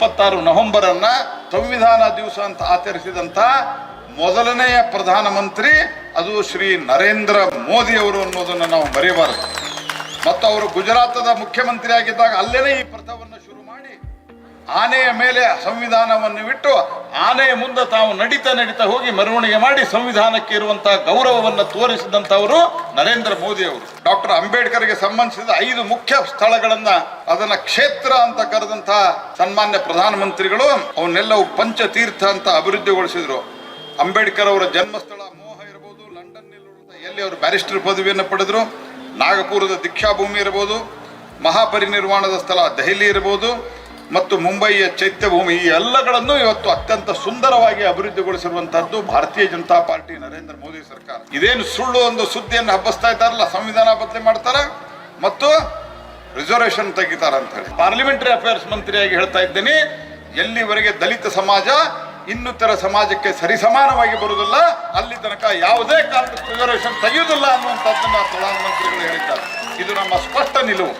ಇಪ್ಪತ್ತಾರು ನವೆಂಬರ್ ಅನ್ನ ಸಂವಿಧಾನ ದಿವಸ ಅಂತ ಆಚರಿಸಿದಂತ ಮೊದಲನೆಯ ಪ್ರಧಾನಮಂತ್ರಿ, ಅದು ಶ್ರೀ ನರೇಂದ್ರ ಮೋದಿ ಅವರು ಅನ್ನೋದನ್ನು ನಾವು ಮರೆಯಬಾರದು. ಮತ್ತು ಅವರು ಗುಜರಾತದ ಮುಖ್ಯಮಂತ್ರಿ ಆಗಿದ್ದಾಗ ಅಲ್ಲೇನೆ ಈ ಪ್ರಥವನ್ನು ಶುರು ಮಾಡಿ ಆನೆಯ ಮೇಲೆ ಸಂವಿಧಾನವನ್ನು ಬಿಟ್ಟು ಆನೆಯ ಮುಂದೆ ತಾವು ನಡೀತಾ ನಡೀತಾ ಹೋಗಿ ಮೆರವಣಿಗೆ ಮಾಡಿ ಸಂವಿಧಾನಕ್ಕೆ ಇರುವಂತಹ ಗೌರವವನ್ನು ತೋರಿಸಿದಂತವರು ನರೇಂದ್ರ ಮೋದಿ ಅವರು. ಡಾಕ್ಟರ್ ಅಂಬೇಡ್ಕರ್ಗೆ ಸಂಬಂಧಿಸಿದ ಐದು ಮುಖ್ಯ ಸ್ಥಳಗಳನ್ನ ಅದನ್ನ ಕ್ಷೇತ್ರ ಅಂತ ಕರೆದಂತಹ ಸನ್ಮಾನ್ಯ ಪ್ರಧಾನಮಂತ್ರಿಗಳು ಅವನ್ನೆಲ್ಲವೂ ಪಂಚತೀರ್ಥ ಅಂತ ಅಭಿವೃದ್ಧಿಗೊಳಿಸಿದ್ರು. ಅಂಬೇಡ್ಕರ್ ಅವರ ಜನ್ಮಸ್ಥಳ ಮೋಹ ಇರಬಹುದು ಲಂಡನ್ ಎಲ್ಲಿ ಅವರು ಬ್ಯಾರಿಸ್ಟರ್ ಪದವಿಯನ್ನು ಪಡೆದ್ರು, ನಾಗಪುರದ ದೀಕ್ಷಾಭೂಮಿ ಇರಬಹುದು ಮಹಾಪರಿನಿರ್ವಾಣದ ಸ್ಥಳ ದೆಹಲಿ ಇರಬಹುದು ಮತ್ತು ಮುಂಬಯಿಯ ಚೈತ್ಯಭೂಮಿ ಈ ಎಲ್ಲಗಳನ್ನು ಇವತ್ತು ಅತ್ಯಂತ ಸುಂದರವಾಗಿ ಅಭಿವೃದ್ಧಿಗೊಳಿಸಿರುವಂತಹದ್ದು ಭಾರತೀಯ ಜನತಾ ಪಾರ್ಟಿ ನರೇಂದ್ರ ಮೋದಿ ಸರ್ಕಾರ. ಇದೇನು ಸುಳ್ಳು ಒಂದು ಸುದ್ದಿಯನ್ನು ಹಬ್ಬಿಸ್ತಾ ಇದ್ದಾರಲ್ಲ, ಸಂವಿಧಾನ ಬದಲಿ ಮಾಡ್ತಾರೆ? ಮತ್ತು ರಿಸರ್ವೇಷನ್ ತೆಗಿತಾರ ಅಂತ ಹೇಳಿ. ಪಾರ್ಲಿಮೆಂಟರಿ ಅಫೇರ್ಸ್ ಮಂತ್ರಿಯಾಗಿ ಹೇಳ್ತಾ ಇದ್ದೇನೆ, ಎಲ್ಲಿವರೆಗೆ ದಲಿತ ಸಮಾಜ ಇನ್ನಿತರ ಸಮಾಜಕ್ಕೆ ಸರಿಸಮಾನವಾಗಿ ಬರುವುದಿಲ್ಲ, ಅಲ್ಲಿ ತನಕ ಯಾವುದೇ ಕಾರಣಕ್ಕೂ ರಿಸರ್ವೇಷನ್ ತೆಗೆಯುವುದಿಲ್ಲ ಅನ್ನುವಂಥದ್ದನ್ನು ಪ್ರಧಾನಮಂತ್ರಿಗಳು ಹೇಳಿದ್ದಾರೆ. ಇದು ನಮ್ಮ ಸ್ಪಷ್ಟ ನಿಲುವು.